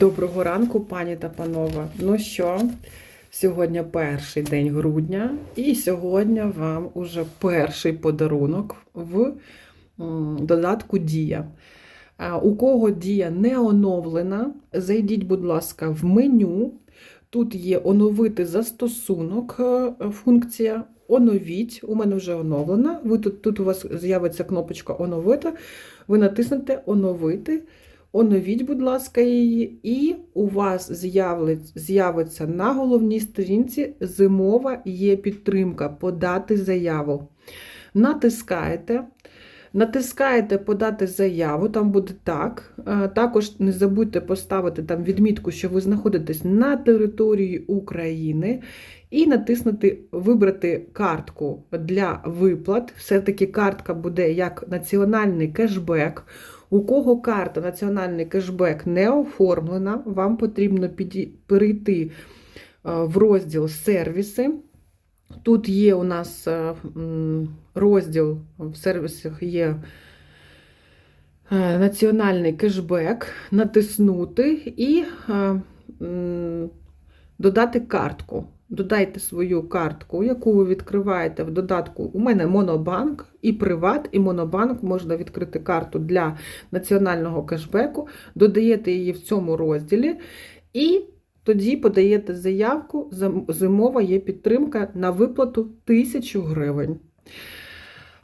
Доброго ранку, пані та панове. Ну що, сьогодні перший день грудня, і сьогодні вам уже перший подарунок в додатку Дія. У кого дія не оновлена, зайдіть, будь ласка, в меню. Тут є оновити застосунок, е, функція. Оновіть, у мене вже оновлена. Ви тут, тут у вас з'явиться кнопочка оновити. Ви натиснете оновити. Оновіть, будь ласка, її, і у вас з'явиться на головній сторінці зимова є підтримка подати заяву. Натискаєте. Натискаєте подати заяву, там буде так. Е, Також не забудьте поставити там відмітку, що ви знаходитесь на території України, і натиснути Вибрати картку для виплат. Все-таки картка буде як національний кешбек. У кого карта національний кешбек не оформлена, вам потрібно перейти е, в розділ сервіси. Тут є у нас е, розділ в сервісах є е, національний кешбек, натиснути і додати картку. Додайте свою картку, яку ви відкриваєте в додатку. У мене Монобанк і Приват, і Монобанк можна відкрити карту для національного кешбеку, додаєте її в цьому розділі, і тоді подаєте заявку. зим- Зимова є підтримка на виплату 1000 гривень.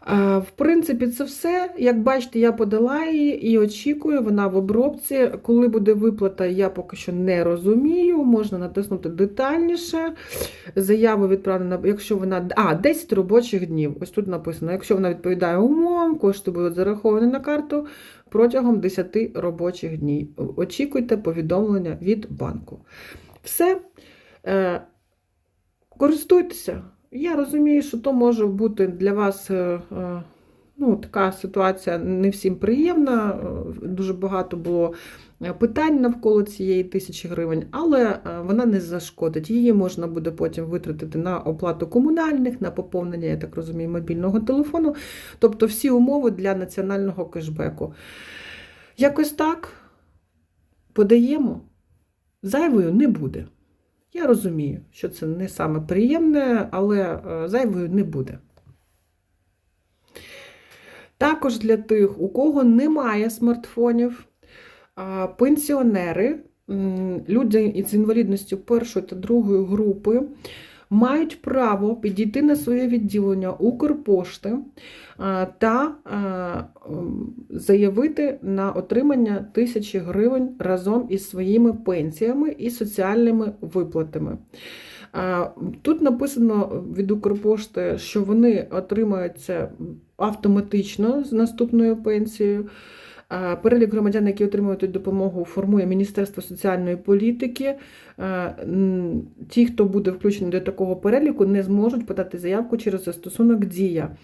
В принципі, це все. Як бачите, я подала її і очікую, вона в обробці. Коли буде виплата, я поки що не розумію. Можна натиснути детальніше. Заяву відправлена, якщо вона. А, 10 робочих днів. Ось тут написано. Якщо вона відповідає умовам, кошти будуть зараховані на карту протягом 10 робочих днів. Очікуйте повідомлення від банку. Все. Е, Користуйтеся. Я розумію, що то може бути для вас е, е, ну, така ситуація не всім приємна. Е, Дуже багато було питань навколо цієї тисячі гривень, але вона не зашкодить. Її можна буде потім витратити на оплату комунальних, на поповнення, я так розумію, мобільного телефону. Тобто всі умови для національного кешбеку. Якось так подаємо, зайвою не буде. Я розумію, що це не саме приємне, але е, зайвою не буде. Також для тих, у кого немає смартфонів, пенсіонери, люди із інвалідністю першої та другої групи мають право підійти на своє відділення Укрпошти та заявити на отримання тисячі гривень разом із своїми пенсіями і соціальними виплатами. Тут написано від Укрпошти, що вони отримають це автоматично з наступною пенсією. А, Перелік громадян, які отримують допомогу, формує Міністерство соціальної політики. Ті, хто буде включений до такого переліку, не зможуть подати заявку через застосунок Дія.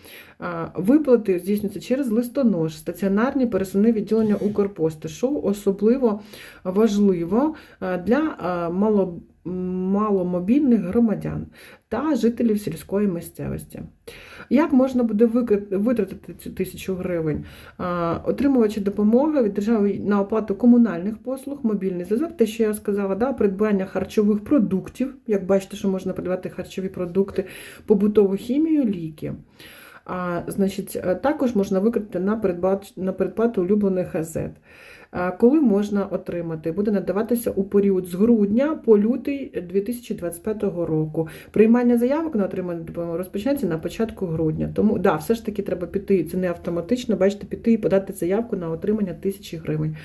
Виплати здійснюються через листонож, стаціонарні пересувні відділення Укрпости, що особливо важливо для мало, маломобільних громадян та жителів сільської місцевості. Як можна буде витратити цю тисячу гривень? Отримувачі допомоги від держави на оплату комунальних послуг, мобільний зв'язок, те, що я сказала, да, придбання харчових продуктів. Як бачите, що можна придбати харчові продукти, побутову хімію, ліки. А, значить, е, також можна викрити на передплату улюблених газет. А, Коли можна отримати? Буде надаватися у період з грудня по лютий 2025 року. Приймання заявок на отримання допомоги розпочнеться на початку грудня. Тому да, все ж таки треба піти. Це не автоматично, бачите, піти і подати заявку на отримання тисячі гривень.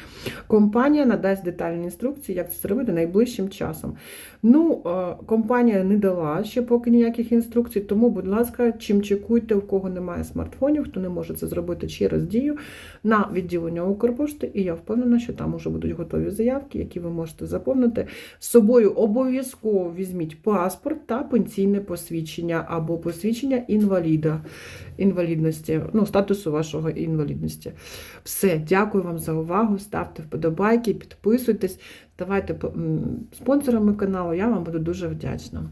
Компанія надасть детальні інструкції, як це зробити найближчим часом. Ну, е, компанія не дала ще поки ніяких інструкцій, тому, будь ласка, чим чекуйте, у кого немає смартфонів, хто не може це зробити через дію на відділення Укрпошти, і я впевнена, що там уже будуть готові заявки, які ви можете заповнити. З собою обов'язково візьміть паспорт та пенсійне посвідчення або посвідчення інваліда, інвалідності, ну, статусу вашого інвалідності. Все, дякую вам за увагу. Ставте вподобайки, підписуйтесь, ставайте спонсорами каналу. Я вам буду дуже вдячна.